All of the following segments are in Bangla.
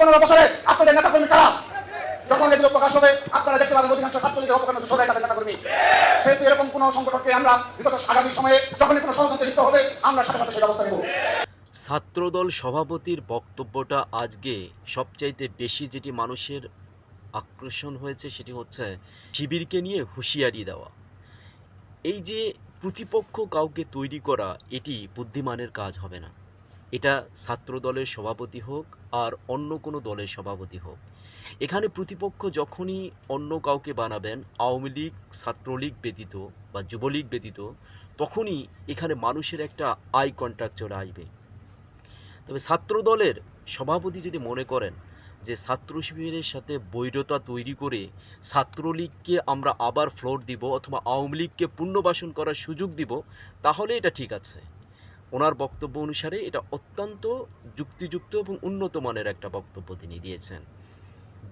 পনেরো বছরে আপনাদের নেতাকর্মী কারা? যখন এগুলো প্রকাশ হবে, আপনারা দেখতে পাবেন অধিকাংশ ছাত্রলীগের অপকর্ণ সবাই তাদের নেতাকর্মী। সেহেতু এরকম কোনো সংগঠনকে আমরা বিগত আগামী সময়ে যখনই কোনো ষড়যন্ত্রে লিপ্ত হবে, আমরা সাথে সাথে সেই ব্যবস্থা নেব। ছাত্রদল সভাপতির বক্তব্যটা আজকে সবচাইতে বেশি যেটি মানুষের আকর্ষণ হয়েছে সেটি হচ্ছে শিবিরকে নিয়ে হুঁশিয়ারি দেওয়া। এই যে প্রতিপক্ষ কাউকে তৈরি করা, এটি বুদ্ধিমানের কাজ হবে না। এটা ছাত্র দলের সভাপতি হোক আর অন্য কোনো দলের সভাপতি হোক। এখানে প্রতিপক্ষ যখনই অন্য কাউকে বানাবেন, আওয়ামী লীগ, ছাত্রলীগ ব্যতীত বা যুবলীগ ব্যতীত, তখনই এখানে মানুষের একটা আই কন্ট্যাক্ট চলে আসবে। তবে ছাত্র দলের সভাপতি যদি মনে করেন যে ছাত্র শিবিরের সাথে বৈরতা তৈরি করে ছাত্রলীগকে আমরা আবার ফ্লোর দিব অথবা আওয়ামী লীগকে পুনর্বাসন করার সুযোগ দিব, তাহলে এটা ঠিক আছে। ওনার বক্তব্য অনুসারে এটা অত্যন্ত যুক্তিযুক্ত এবং উন্নত মানের একটা বক্তব্য তিনি দিয়েছেন।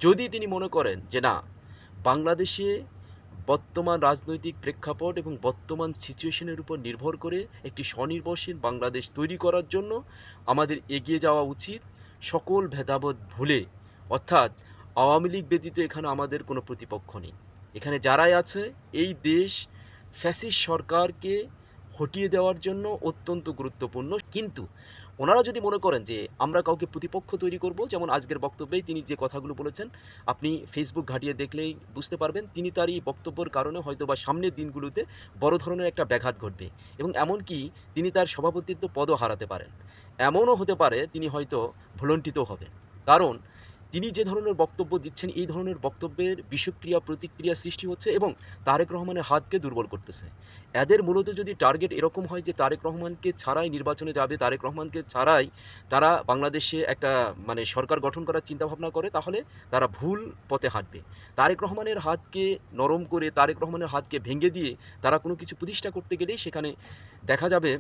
যদি তিনি মনে করেন যে না, বাংলাদেশে বর্তমান রাজনৈতিক প্রেক্ষাপট এবং বর্তমান সিচুয়েশনের উপর নির্ভর করে একটি স্বনির্ভরশীল বাংলাদেশ তৈরি করার জন্য আমাদের এগিয়ে যাওয়া উচিত সকল ভেদাভেদ ভুলে। অর্থাৎ আওয়ামী লীগ ব্যতীত এখানে আমাদের কোনো প্রতিপক্ষ নেই। এখানে যারাই আছে, এই দেশ ফ্যাসিস সরকারকে হটিয়ে দেওয়ার জন্য অত্যন্ত গুরুত্বপূর্ণ। কিন্তু ওনারা যদি মনে করেন যে আমরা কাউকে প্রতিপক্ষ তৈরি করব, যেমন আজকের বক্তব্যেই তিনি যে কথাগুলো বলেছেন, আপনি ফেসবুক ঘাটিয়ে দেখলেই বুঝতে পারবেন তিনি তার এই বক্তব্যের কারণে হয়তো বা সামনের দিনগুলোতে বড় ধরনের একটা ব্যাঘাত ঘটবে এবং এমনকি তিনি তার সভাপতিত্ব পদও হারাতে পারেন। এমনও হতে পারে তিনি হয়তো ভুলণ্ঠিত হবেন। কারণ তিনি যে ধরনের বক্তব্য দিচ্ছেন, এই ধরনের বক্তব্যের বিষক্রিয়া, প্রতিক্রিয়া সৃষ্টি হচ্ছে এবং তারেক রহমানের হাতকে দুর্বল করতেছে। এদের মূলত যদি টার্গেট এরকম হয় যে তারেক রহমানকে ছাড়াই নির্বাচনে যাবে, তারেক রহমানকে ছাড়াই তারা বাংলাদেশে একটা মানে সরকার গঠন করার চিন্তাভাবনা করে, তাহলে তারা ভুল পথে হাঁটবে। তারেক রহমানের হাতকে নরম করে, তারেক রহমানের হাতকে ভেঙে দিয়ে তারা কোনো কিছু প্রতিষ্ঠা করতে গেলেই সেখানে দেখা যাবে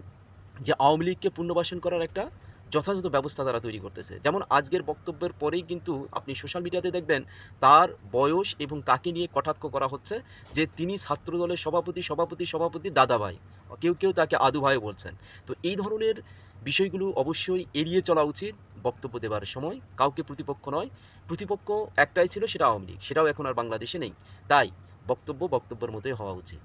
যে আওয়ামী লীগকে পুনর্বাসন করার একটা যথাযথ ব্যবস্থা তারা তৈরি করতেছে। যেমন আজকের বক্তব্যের পরেই কিন্তু আপনি সোশ্যাল মিডিয়াতে দেখবেন, তার বয়স এবং তাকে নিয়ে কটাক্ষ করা হচ্ছে যে তিনি ছাত্রদলের সভাপতি সভাপতি সভাপতি দাদাভাই কেউ কেউ তাকে আদু ভাই বলছেন। তো এই ধরনের বিষয়গুলো অবশ্যই এড়িয়ে চলা উচিত বক্তব্য দেওয়ার সময়। কাউকে প্রতিপক্ষ নয়। প্রতিপক্ষ একটাই ছিল, সেটা আওয়ামী লীগ। সেটাও এখন আর বাংলাদেশে নেই। তাই বক্তব্য বক্তব্যের মতোই হওয়া উচিত।